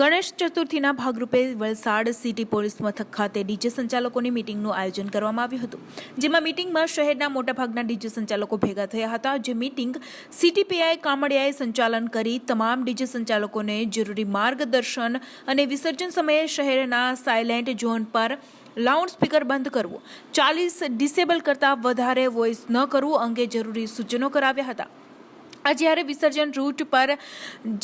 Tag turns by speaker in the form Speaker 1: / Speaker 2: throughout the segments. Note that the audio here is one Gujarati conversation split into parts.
Speaker 1: ગણેશ ચતુર્થીના ભાગરૂપે વલસાડ સિટી પોલીસ મથક ખાતે ડીજે સંચાલકોની મીટિંગનું આયોજન કરવામાં આવ્યું હતું. જેમાં મીટિંગમાં શહેરના મોટાભાગના ડીજે સંચાલકો ભેગા થયા હતા. જે મીટિંગ સિટી કામડિયાએ સંચાલન કરી તમામ ડીજે સંચાલકોને જરૂરી માર્ગદર્શન અને વિસર્જન સમયે શહેરના સાયલેન્ટ ઝોન પર લાઉડ સ્પીકર બંધ કરવું, ચાલીસ ડિસેબલ કરતાં વધારે વોઇસ ન કરવું અંગે જરૂરી સૂચનો કરાવ્યા હતા. જ્યારે વિસર્જન રૂટ પર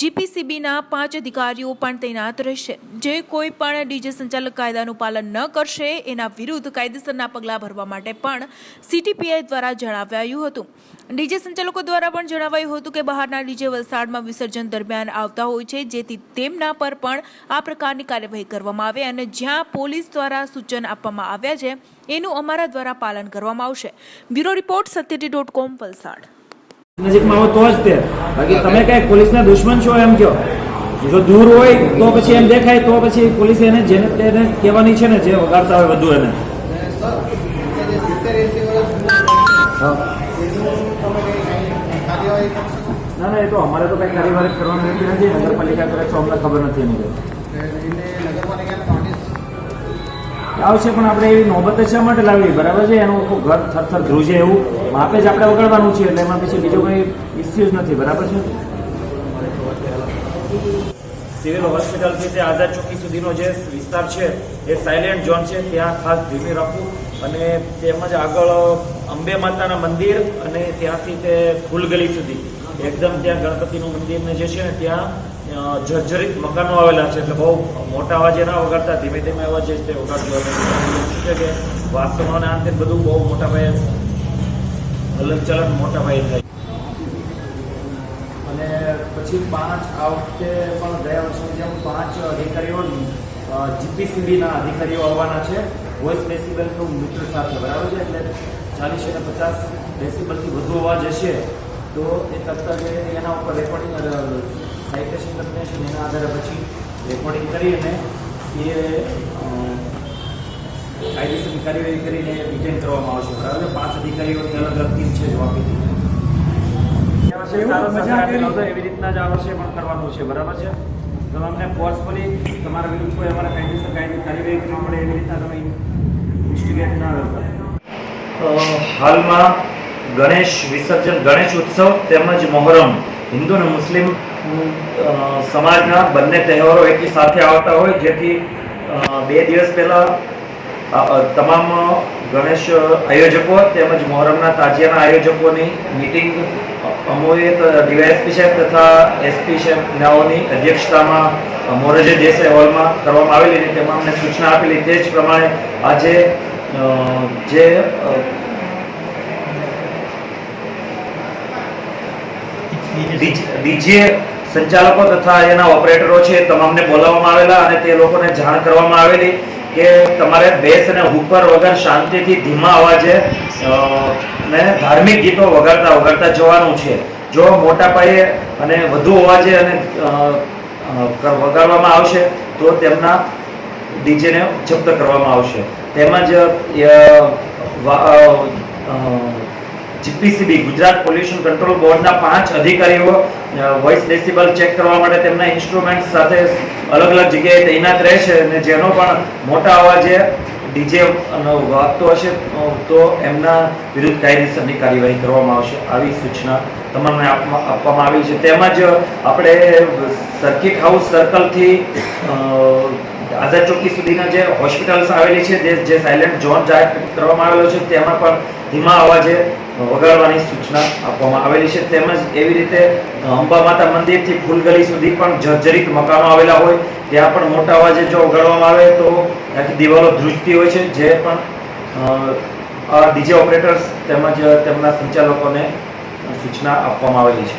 Speaker 1: જીપીસીબીના પાંચ અધિકારીઓ પણ તૈનાત રહેશે. જે કોઈ પણ ડીજે સંચાલક કાયદાનું પાલન ન કરશે, એના વિરુદ્ધ કાયદેસરના પગલાં ભરવા માટે પણ સીટીપીઆઈ દ્વારા જણાવાયું હતું. ડીજે સંચાલકો દ્વારા પણ જણાવાયું હતું કે બહારના ડીજે વલસાડમાં વિસર્જન દરમિયાન આવતા હોય છે, જેથી તેમના પર પણ આ પ્રકારની કાર્યવાહી કરવામાં આવે અને જ્યાં પોલીસ દ્વારા સૂચન આપવામાં આવ્યા છે, એનું અમારા દ્વારા પાલન કરવામાં આવશે. Bureau report સત્યટી dot com Valsad.
Speaker 2: નજીકમાં હો તો જ તે. બાકી તમે કઈ પોલીસના દુશ્મન છો એમ કહો. જો દૂર હોય તો પછી એમ દેખાય, તો પછી પોલીસ એને જેને તેને કહેવાની છે ને, જે વગાડતા હોય વધુ એને. ના ના, એ તો અમારે તો કઈ કાર્યવાહી કરવાની નથી, નગરપાલિકા કરે તો અમને ખબર નથી એની. આવશે, પણ આપણે એવી નોબત શા માટે લાવી બરાબર છે? એનું આખું ઘર થરથર ધ્રુજે એવું માપે જ આપણે વગાડવાનું છે, એટલે એમાં પછી બીજો કોઈ ઇસ્યુ જ નથી, બરાબર છે? સિવિલ હોસ્પિટલથી જે આઝાદ ચોકી સુધીનો જે વિસ્તાર છે, એ સાયલેન્ટ ઝોન છે. ત્યાં ખાસ ધીમી રાખવું અને તેમજ આગળ અંબે માતાના મંદિર અને ત્યાંથી તે ફૂલગલી સુધી. એકદમ ત્યાં ગણપતિનું મંદિરને જે છે ને, ત્યાં જર્જરિત મકાનો આવેલા છે એટલે બહુ મોટા અવાજે ના વગાડતા, ધીમે ધીમે અવાજે તે વગાડતો છે કે અને આંતરિક બધું બહુ મોટા પાયે હલનચલન મોટા પાયે થાય. અને પછી પાંચ આ વખતે પણ ગયા વર્ષની જેમ પાંચ અધિકારીઓ જીપીસીબીના અધિકારીઓ આવવાના છે વોઇસ ડેસિબલનું મીટર સાથે, બરાબર છે? એટલે ચાલીસ અને પચાસ ડેસિબલથી વધુ અવાજ હશે, તો એ જ એના ઉપર રેકોર્ડિંગ સાઇટેશન છે એના આધારે પછી રેકોર્ડિંગ કરી અને એ કાયદેસરની કાર્યવાહી કરીને રિટેન કરવામાં આવશે. બરાબર? પાંચ અધિકારીઓની અલગ અલગ ટીમ છે જવાબ હતો, એવી રીતના જ આ વર્ષે પણ કરવાનું છે. બરાબર છે? તમે અમને ફોર્સફુલી તમારા વિરુદ્ધ કોઈ અમારા કાયદેસર કાયદે કાર્યવાહી કરવા પડે એવી રીતના તમે ઇન્વેસ્ટિગેટ ના કરતા. હાલમાં ગણેશ વિસર્જન ગણેશ ઉત્સવ તેમજ મોહરમ હિન્દુ અને મુસ્લિમ સમાજના બંને તહેવારો એકી સાથે આવતા હોય. જેથી બે દિવસ પહેલા તમામ ગણેશ આયોજકો તેમજ મોહરમના તાજિયાના આયોજકોની મિટિંગ, અમોએ ડીવાયએસપી સાહેબ તથા એસપી સાહેબનાઓની અધ્યક્ષતામાં, મોરજે દેસાઈ હોલમાં કરવામાં આવેલી અને તેમાં અમને સૂચના આપેલી. તે જ પ્રમાણે આજે જે ડીજે સંચાલકો તથા એના ઓપરેટરો છે તમામને બોલાવવામાં આવેલા અને તે લોકોને જાણ કરવામાં આવેલી કે તમારે બેસ અને ઉપર વગર શાંતિથી ધીમા અવાજે ને ધાર્મિક ગીતો વગાડતા વગાડતા જવાનું છે. જો મોટા પાયે અને વધુ અવાજે અને વગાડવામાં આવશે તો તેમના ડીજેને જપ્ત કરવામાં આવશે. તેમજ જીપીસીબી, ગુજરાત પોલ્યુશન કંટ્રોલ બોર્ડના પાંચ અધિકારીઓ વોઇસ ડેસિબલ ચેક કરવા માટે તેમના ઇન્સ્ટ્રુમેન્ટ સાથે અલગ અલગ જગ્યાએ તૈનાત રહેશે અને જેનો પણ મોટા અવાજે ડીજે વાગતો હશે તો એમના વિરુદ્ધ કાયદેસરની કાર્યવાહી કરવામાં આવશે. આવી સૂચના આપવા- આપવામાં આવી છે. તેમજ આપણે સર્કિટ હાઉસ સર્કલથી આઝાદ ચોકી સુધીના જે હોસ્પિટલ્સ આવેલી છે, જે જે સાયલેન્ટ ઝોન જાહેર કરવામાં આવેલો છે, તેમાં પણ ધીમા અવાજે વગાડવાની સૂચના આપવામાં આવેલી છે. તેમજ એવી રીતે અંબા માતા મંદિરથી ફૂલગલી સુધી પણ જર્જરિત મકાનો આવેલા હોય, ત્યાં પણ મોટા અવાજે જો વગાડવામાં આવે તો આખી દિવાલો ધ્રુજતી હોય છે, જે પણ ડીજે ઓપરેટર્સ તેમજ તેમના સંચાલકોને સૂચના આપવામાં આવેલી છે.